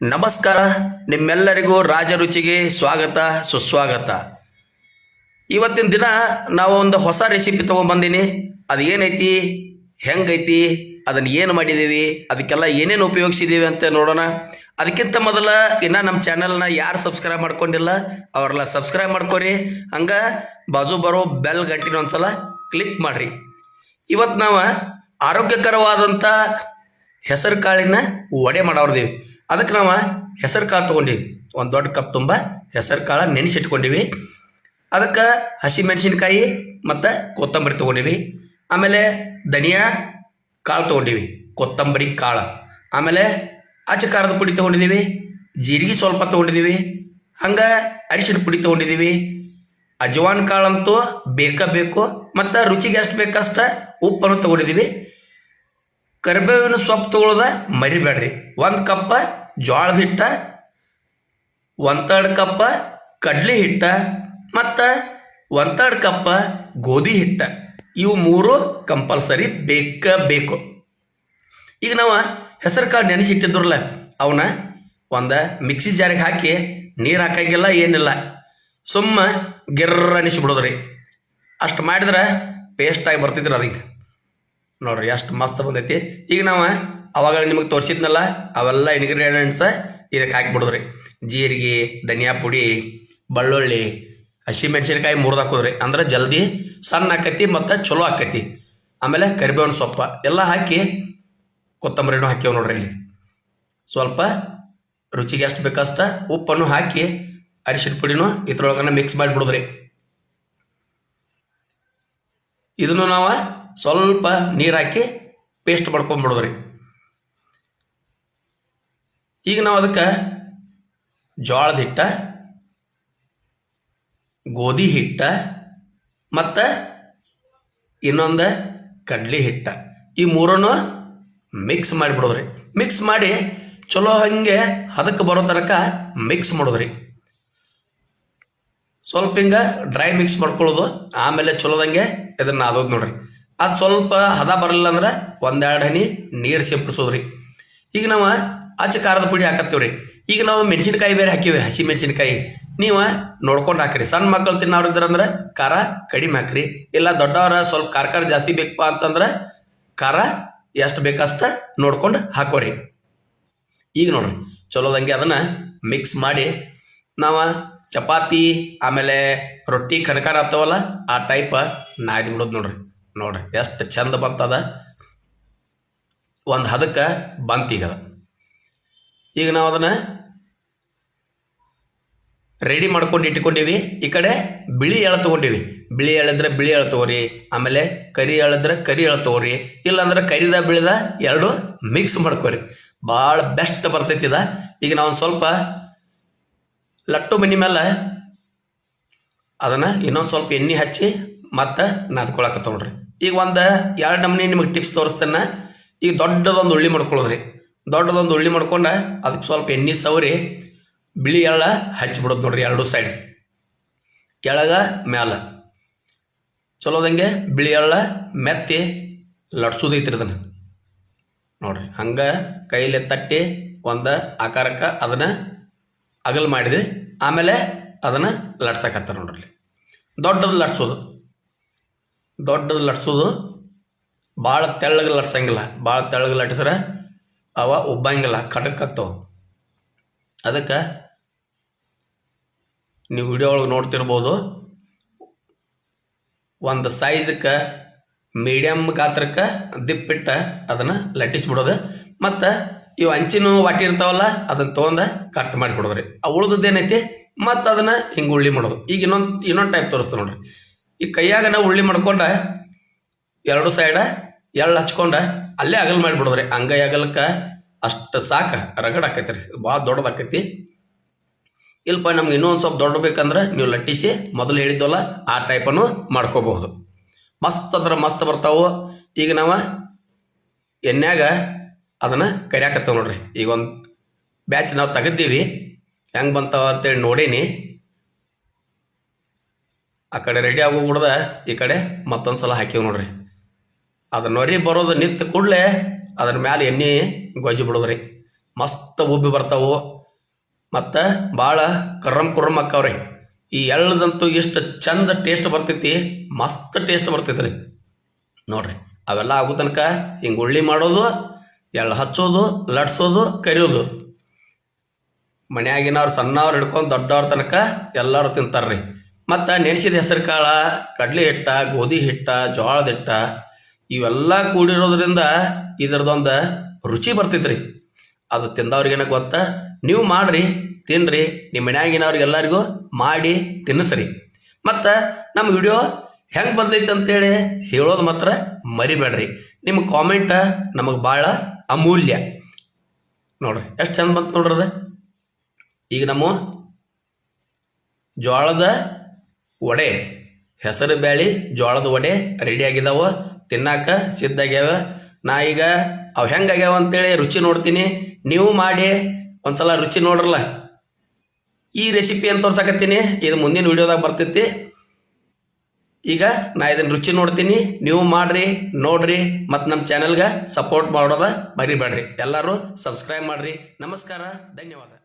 ನಮಸ್ಕಾರ, ನಿಮ್ಮೆಲ್ಲರಿಗೂ ರಾಜರುಚಿಗೆ ಸ್ವಾಗತ, ಸುಸ್ವಾಗತ. ಇವತ್ತಿನ ದಿನ ನಾವು ಒಂದು ಹೊಸ ರೆಸಿಪಿ ತೊಗೊಂಬಂದೀನಿ ಅದು ಏನೈತಿ? ಹೆಂಗೈತಿ? ಅದನ್ನು ಏನು ಮಾಡಿದ್ದೀವಿ ಅದಕ್ಕೆಲ್ಲ ಏನೇನು ಉಪಯೋಗಿಸಿದ್ದೀವಿ ಅಂತ ನೋಡೋಣ. ಅದಕ್ಕಿಂತ ಮೊದಲು ಇನ್ನು ನಮ್ಮ ಚಾನೆಲ್ನ ಯಾರು ಸಬ್ಸ್ಕ್ರೈಬ್ ಮಾಡ್ಕೊಂಡಿಲ್ಲ, ಅವರೆಲ್ಲ ಸಬ್ಸ್ಕ್ರೈಬ್ ಮಾಡ್ಕೊರಿ. ಹಂಗೆ ಬಾಜು ಬರೋ ಬೆಲ್ ಗಂಟಿನ ಒಂದ್ಸಲ ಕ್ಲಿಕ್ ಮಾಡಿರಿ. ಇವತ್ತು ನಾವು ಆರೋಗ್ಯಕರವಾದಂಥ ಹೆಸರು ಕಾಳಿನ ಒಡೆ ಮಾಡೋರ್ದೀವಿ. ಅದಕ್ಕೆ ನಾವು ಹೆಸರು ಕಾಳು ತೊಗೊಂಡಿವಿ. ಒಂದು ದೊಡ್ಡ ಕಪ್ ತುಂಬ ಹೆಸರು ಕಾಳು ನೆನೆಸಿಟ್ಕೊಂಡಿವಿ. ಅದಕ್ಕೆ ಹಸಿ ಮೆಣಸಿನ್ಕಾಯಿ ಮತ್ತು ಕೊತ್ತಂಬರಿ ತೊಗೊಂಡಿವಿ. ಆಮೇಲೆ ಧನಿಯಾ ಕಾಳು ತೊಗೊಂಡಿವಿ. ಕೊತ್ತಂಬರಿ ಕಾಳು. ಆಮೇಲೆ ಅಚ್ಚ ಖಾರದ ಪುಡಿ ತೊಗೊಂಡಿದ್ದೀವಿ ಜೀರಿಗೆ ಸ್ವಲ್ಪ ತೊಗೊಂಡಿದ್ದೀವಿ ಹಂಗೆ ಅರಿಶಿನ ಪುಡಿ ತೊಗೊಂಡಿದ್ದೀವಿ ಅಜವಾನ್ ಕಾಳಂತೂ ಬೇಕಾ ಬೇಕು. ಮತ್ತು ರುಚಿಗೆ ಎಷ್ಟು ಬೇಕಷ್ಟು ಉಪ್ಪನ್ನು ತೊಗೊಂಡಿದ್ದೀವಿ ಕರಿಬೇವಿನ ಸೊಪ್ಪು ತಗೊಳ್ಳೋದ ಮರಿಬೇಡ್ರಿ. ಒಂದು ಕಪ್ಪ ಜೋಳದ ಹಿಟ್ಟ ಒಂದು ತರ್ಡ್ ಕಪ್ಪ ಕಡ್ಲೆ ಹಿಟ್ಟ ಮತ್ತು ಒಂದು ತರ್ಡ್ ಕಪ್ಪ ಗೋಧಿ ಹಿಟ್ಟ. ಇವು ಮೂರು ಕಂಪಲ್ಸರಿ ಬೇಕ ಬೇಕು. ಈಗ ನಾವು ಹೆಸರು ಕಾಳು ನೆನೆಸಿಟ್ಟಿದ್ರಲ್ಲ, ಅವನ್ನ ಒಂದು ಮಿಕ್ಸಿ ಜಾರಿಗೆ ಹಾಕಿ ನೀರು ಹಾಕಂಗಿಲ್ಲ, ಏನಿಲ್ಲ. ಸುಮ್ಮ ಗಿರ್ರ ಅನಿಸ್ಬಿಡೋದ್ರಿ ಅಷ್ಟು ಮಾಡಿದ್ರೆ ಪೇಸ್ಟಾಗಿ ಬರ್ತಿದ್ರಿ ಅದಕ್ಕೆ ನೋಡ್ರಿ, ಎಷ್ಟು ಮಸ್ತ್ ಬಂದೈತಿ. ಈಗ ನಾವು ಅವಾಗ ನಿಮಗೆ ತೋರಿಸಿದ್ನಲ್ಲ, ಅವೆಲ್ಲ ಇಂಗ್ರೀಡಿಯೆಂಟ್ಸ ಇದಕ್ಕೆ ಹಾಕಿಬಿಡೋದ್ರಿ. ಜೀರಿಗೆ, ಧನಿಯಾ ಪುಡಿ, ಬೆಳ್ಳುಳ್ಳಿ ಹಸಿ ಮೆಣಸಿನ್ಕಾಯಿ ಮುರಿದು ಹಾಕೋದ್ರಿ. ಅಂದ್ರೆ ಜಲ್ದಿ ಸಣ್ಣ ಆಕೈತಿ ಮತ್ತು ಚಲೋ ಆಕತಿ. ಆಮೇಲೆ ಕರಿಬೇವಿನ ಸೊಪ್ಪ ಎಲ್ಲ ಹಾಕಿ ಕೊತ್ತಂಬರಿನೂ ಹಾಕ್ಯವು ನೋಡ್ರಿ ಇಲ್ಲಿ. ಸ್ವಲ್ಪ ರುಚಿಗೆ ಎಷ್ಟು ಬೇಕಷ್ಟ ಉಪ್ಪನ್ನು ಹಾಕಿ ಅರಿಶಿನ ಪುಡಿನೂ ಇದ್ರೊಳಗನ ಮಿಕ್ಸ್ ಮಾಡಿಬಿಡೋದ್ರಿ. ಇದನ್ನು ನಾವು ಸ್ವಲ್ಪ ನೀರು ಹಾಕಿ ಪೇಸ್ಟ್ ಮಾಡ್ಕೊಂಬಿಡೋದ್ರಿ ಈಗ ನಾವು ಅದಕ್ಕೆ ಜೋಳದ ಹಿಟ್ಟ, ಗೋಧಿ ಹಿಟ್ಟ ಮತ್ತು ಇನ್ನೊಂದು ಕಡ್ಲಿ ಹಿಟ್ಟ. ಈ ಮೂರನ್ನು ಮಿಕ್ಸ್ ಮಾಡಿಬಿಡೋದ್ರಿ ಮಿಕ್ಸ್ ಮಾಡಿ ಚಲೋ ಹಾಗೆ ಅದಕ್ಕೆ ಬರೋ ತನಕ ಮಿಕ್ಸ್ ಮಾಡೋದ್ರಿ. ಸ್ವಲ್ಪ ಹಿಂಗೆ ಡ್ರೈ ಮಿಕ್ಸ್ ಮಾಡ್ಕೊಳ್ಳೋದು, ಆಮೇಲೆ ಚಲೋದಂಗೆ ಇದನ್ನು ಅದೋದು ನೋಡ್ರಿ. ಅದು ಸ್ವಲ್ಪ ಹದ ಬರಲಿಲ್ಲ ಅಂದ್ರೆ ಒಂದೆರಡು ಹನಿ ನೀರು ಸಿಂಪಡಿಸೋದ್ರಿ. ಈಗ ನಾವು ಅಚ್ಚ ಖಾರದ ಪುಡಿ ಹಾಕತ್ತೀವಿ ರೀ ಈಗ ನಾವು ಮೆಣಸಿನಕಾಯಿ ಬೇರೆ ಹಾಕಿವಿ, ಹಸಿ ಮೆಣಸಿನಕಾಯಿ. ನೀವು ನೋಡ್ಕೊಂಡು ಹಾಕ್ರಿ. ಸಣ್ಣ ಮಕ್ಕಳು ತಿನ್ನೋರು ಇದ್ರಂದ್ರೆ ಖಾರ ಕಡಿಮೆ ಹಾಕ್ರಿ. ಇಲ್ಲ ದೊಡ್ಡವರ ಸ್ವಲ್ಪ ಖಾರ ಖಾರ ಜಾಸ್ತಿ ಬೇಕಪ್ಪ ಅಂತಂದ್ರೆ ಖಾರ ಎಷ್ಟು ಬೇಕಷ್ಟ ನೋಡ್ಕೊಂಡು ಹಾಕೋರಿ. ಈಗ ನೋಡ್ರಿ ಚಲೋದಂಗೆ ಅದನ್ನು ಮಿಕ್ಸ್ ಮಾಡಿ ನಾವು ಚಪಾತಿ, ಆಮೇಲೆ ರೊಟ್ಟಿ ಕನಕಾರ ಆಗ್ತಾವಲ್ಲ ಆ ಟೈಪ್ ನಾಯ್ದು ಬಿಡೋದು ನೋಡ್ರಿ. ನೋಡ್ರಿ, ಎಷ್ಟು ಚಂದ ಬಂತದ. ಒಂದು ಹದಕ್ಕೆ ಬಂತೀಗದ ಈಗ ನಾವು ಅದನ್ನು ರೆಡಿ ಮಾಡ್ಕೊಂಡು ಇಟ್ಕೊಂಡಿವಿ. ಈ ಕಡೆ ಬಿಳಿ ಎಳೆ ತೊಗೊಂಡಿವಿ. ಬಿಳಿ ಎಳೆದ್ರೆ ಬಿಳಿ ಎಳೆ ತಗೋರಿ, ಆಮೇಲೆ ಕರಿ ಎಳೆದ್ರೆ ಕರಿ ಎಳೆ ತಗೋರಿ ಇಲ್ಲಾಂದ್ರೆ ಕರಿದ ಬಿಳಿದ ಎರಡು ಮಿಕ್ಸ್ ಮಾಡ್ಕೋರಿ. ಭಾಳ ಬೆಸ್ಟ್ ಬರ್ತೈತಿ ಈಗ ನಾವು ಒಂದು ಸ್ವಲ್ಪ ಲಟ್ಟು ಮನಿ ಮೇಲೆ ಅದನ್ನು ಇನ್ನೊಂದು ಸ್ವಲ್ಪ ಎಣ್ಣೆ ಹಚ್ಚಿ ಮತ್ತೆ ನಾದ್ಕೊಳಕ ತೊಗೊಳ್ರಿ ಈಗ ಒಂದು, ಎರಡು ನಮೂನಿ ನಿಮಗೆ ಟಿಪ್ಸ್ ತೋರಿಸ್ತೇನೆ. ಈಗ ದೊಡ್ಡದೊಂದು ಉಳ್ಳಿ ಮಾಡ್ಕೊಳ್ಳೋದ್ರಿ. ದೊಡ್ಡದೊಂದು ಉಳ್ಳಿ ಮಾಡ್ಕೊಂಡು ಅದಕ್ಕೆ ಸ್ವಲ್ಪ ಎಣ್ಣೆ ಸವರಿ, ಬಿಳಿ ಎಳ್ಳ ಹಚ್ಚಿಬಿಡೋದು ನೋಡ್ರಿ ಎರಡೂ ಸೈಡ್ ಕೆಳಗ ಮ್ಯಾಲ. ಚಲೋದಂಗೆ ಬಿಳಿ ಎಳ್ಳ ಮೆತ್ತಿ ಲಟ್ಸೋದೈತ್ರಿ ಅದನ್ನು ನೋಡ್ರಿ, ಹಂಗೆ ಕೈಲಿ ತಟ್ಟಿ ಒಂದು ಆಕಾರಕ್ಕೆ ಅದನ್ನು ಅಗಲ್ ಮಾಡಿದೆ ಆಮೇಲೆ ಅದನ್ನು ಲಟ್ಸಕತ್ತಾರ ನೋಡ್ರಿ ದೊಡ್ಡದು ಲಟ್ಸೋದು. ದೊಡ್ಡದು ಲಟ್ಸೋದು, ಭಾಳ ತೆಳ್ಳಗೆ ಲಟ್ಸಂಗಿಲ್ಲ. ಭಾಳ ತೆಳ್ಳಗೆ ಲಟ್ಸ್ರೆ ಅವ ಉಬ್ಬಂಗಿಲ್ಲ ಆಗ್ತಾವ. ಅದಕ್ಕೆ ನೀವು ವಿಡಿಯೋ ಒಳಗೆ ನೋಡ್ತಿರ್ಬೋದು, ಒಂದು ಸೈಜಕ್ಕೆ ಮೀಡಿಯಮ್ ಗಾತ್ರಕ್ಕೆ ದಿಪ್ಪಿಟ್ಟು ಅದನ್ನು ಲಟ್ಟಿಸ್ಬಿಡೋದು. ಮತ್ತು ಇವು ಅಂಚಿನ ವಾಟಿ ಇರ್ತಾವಲ್ಲ ಅದನ್ನು ತೊಗೊಂಡು ಕಟ್ ಮಾಡಿಬಿಡೋದ್ರಿ ಆ ಉಳ್ದದ್ದೇನೈತಿ? ಮತ್ತು ಅದನ್ನು ಹಿಂಗೆ ಉಳ್ಳಿ ಮಾಡೋದು. ಈಗ ಇನ್ನೊಂದು ಇನ್ನೊಂದು ಟೈಪ್ ತೋರಿಸ್ತು ನೋಡ್ರಿ. ಈ ಕೈಯಾಗ ನಾವು ಉಳ್ಳಿ ಮಾಡ್ಕೊಂಡ, ಎರಡು ಸೈಡ ಎಳ್ಳು ಹಚ್ಕೊಂಡ, ಅಲ್ಲೇ ಅಗಲ್ ಮಾಡಿಬಿಡೋದ್ರಿ. ಅಂಗೈ ಅಗಲಕ್ಕೆ ಅಷ್ಟು ಸಾಕು, ರಗಡ ಆಕೈತಿ ರೀ ಭಾಳ ದೊಡ್ಡದಾಕೈತಿ. ಇಲ್ಪ ನಮ್ಗೆ ಇನ್ನೊಂದು ಸ್ವಲ್ಪ ದೊಡ್ಡ ಬೇಕಂದ್ರೆ ನೀವು ಲಟ್ಟಿಸಿ, ಮೊದಲು ಹೇಳಿದ್ವಲ್ಲ ಆ ಟೈಪನ್ನು ಮಾಡ್ಕೋಬಹುದು. ಮಸ್ತ್ ಅಂದ್ರೆ ಮಸ್ತ್ ಬರ್ತಾವು. ಈಗ ನಾವು ಎಣ್ಣೆಗ ಅದನ್ನು ಕರಿಯಾಕತ್ತೇವೆ ನೋಡ್ರಿ. ಈಗ ಒಂದು ಬ್ಯಾಚ್ ನಾವು ತೆಗೆದ್ದೀವಿ ಹೆಂಗೆ ಬಂತಾವ ಅಂತೇಳಿ ನೋಡೀನಿ. ಆ ಕಡೆ ರೆಡಿ ಆಗೋಗ್ಬಿಡ್ದೆ ಈ ಕಡೆ ಮತ್ತೊಂದು ಸಲ ಹಾಕಿವ್ ನೋಡ್ರಿ. ಅದನ್ನ ನೊರಿ ಬರೋದು ನಿಂತ ಕೂಡಲೇ ಅದ್ರ ಮ್ಯಾಲೆ ಎಣ್ಣೆ ಗೊಜ್ಜಿ ಬಿಡೋದ್ರಿ. ಮಸ್ತ್ ಉಬ್ಬಿ ಬರ್ತಾವು. ಮತ್ತು ಭಾಳ ಕರ್ರಮ್ ಕುರ್ರಮ್ ಅಕ್ಕಾವ್ರಿ. ಈ ಎಳ್ಳದಂತೂ ಎಷ್ಟು ಚಂದ ಟೇಸ್ಟ್ ಬರ್ತೈತಿ, ಮಸ್ತ್ ಟೇಸ್ಟ್ ಬರ್ತೈತಿ ರೀ ನೋಡ್ರಿ, ಅವೆಲ್ಲ ಆಗೋ ತನಕ ಹಿಂಗೆ ಉಳ್ಳಿ ಮಾಡೋದು, ಎಳ್ಳು ಹಚ್ಚೋದು, ಲಟ್ಸೋದು, ಕರಿಯೋದು. ಮನ್ಯಾಗಿನವ್ರು ಸಣ್ಣವ್ರು ಹಿಡ್ಕೊಂಡು ದೊಡ್ಡವ್ರ ತನಕ ಎಲ್ಲರೂ ತಿಂತಾರ್ರಿ. ಮತ್ತು ನೆನೆಸಿದ ಹೆಸರು ಕಾಳ, ಕಡಲೆ ಹಿಟ್ಟ, ಗೋಧಿ ಹಿಟ್ಟ, ಜೋಳದ ಹಿಟ್ಟ, ಇವೆಲ್ಲ ಕೂಡಿರೋದ್ರಿಂದ ಇದರದೊಂದು ರುಚಿ ಬರ್ತೈತ್ರಿ. ಅದು ತಿಂದವ್ರಿಗೇನ ಗೊತ್ತಾ, ನೀವು ಮಾಡ್ರಿ, ತಿನ್ರಿ ನಿಮ್ಮ ಮನ್ಯಾಗಿನವ್ರಿಗೆಲ್ಲರಿಗೂ ಮಾಡಿ ತಿನ್ನಿಸ್ರಿ. ಮತ್ತು ನಮ್ಮ ವಿಡಿಯೋ ಹೆಂಗೆ ಬಂದೈತೆ ಅಂತೇಳಿ ಹೇಳೋದು ಮಾತ್ರ ಮರಿಬೇಡ್ರಿ. ನಿಮ್ಮ ಕಾಮೆಂಟ ನಮಗೆ ಭಾಳ ಅಮೂಲ್ಯ. ನೋಡ್ರಿ, ಎಷ್ಟು ಚಂದ ಬಂತು ನೋಡ್ರದ ಈಗ ನಮ್ಮ ಜೋಳದ ವಡೆ. ಹೆಸರು ಬ್ಯಾಳಿ, ಜೋಳದ ವಡೆ, ರೆಡಿ ಆಗಿದಾವ. ತಿನ್ನಾಕ ಸಿದ್ಧ ಆಗ್ಯಾವ. ನಾ ಈಗ ಅವು ಹೆಂಗಾಗ್ಯಾವ ಅಂತೇಳಿ ರುಚಿ ನೋಡ್ತೀನಿ. ನೀವು ಮಾಡಿ, ಒಂದ್ಸಲ ರುಚಿ ನೋಡ್ರಲ್ಲ. ಈ ರೆಸಿಪಿ ಅಂತ ತೋರ್ಸಕತ್ತೀನಿ? ಇದು ಮುಂದಿನ ವಿಡಿಯೋದಾಗ ಬರ್ತೈತಿ. ಈಗ ನಾ ಇದನ್ನು ರುಚಿ ನೋಡ್ತೀನಿ. ನೀವು ಮಾಡ್ರಿ, ನೋಡ್ರಿ, ಮತ್ತು ನಮ್ಮ ಚಾನೆಲ್ಗೆ ಸಪೋರ್ಟ್ ಮಾಡೋದ ಬರೀಬೇಡ್ರಿ ಎಲ್ಲರೂ ಸಬ್ಸ್ಕ್ರೈಬ್ ಮಾಡ್ರಿ. ನಮಸ್ಕಾರ, ಧನ್ಯವಾದ.